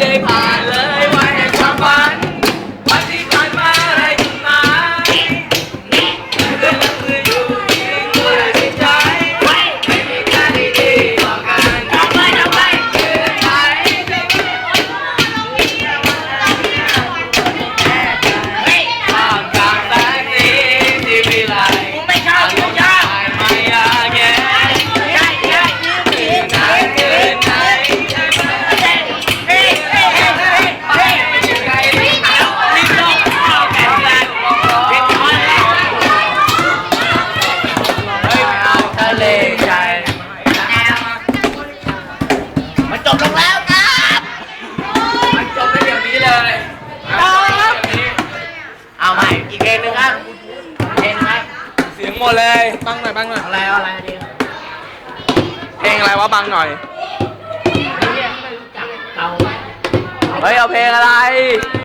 day. เลยอเอาใหม่ อีกเพลงหนึ่งครับเพลงหนึ่งครับเสียงหมดเลยบังหน่อยบังหน่อยอะไรออะไรดีเพลงอะไรวะบังหน่อย เฮ้ย เอาเพลงอะไร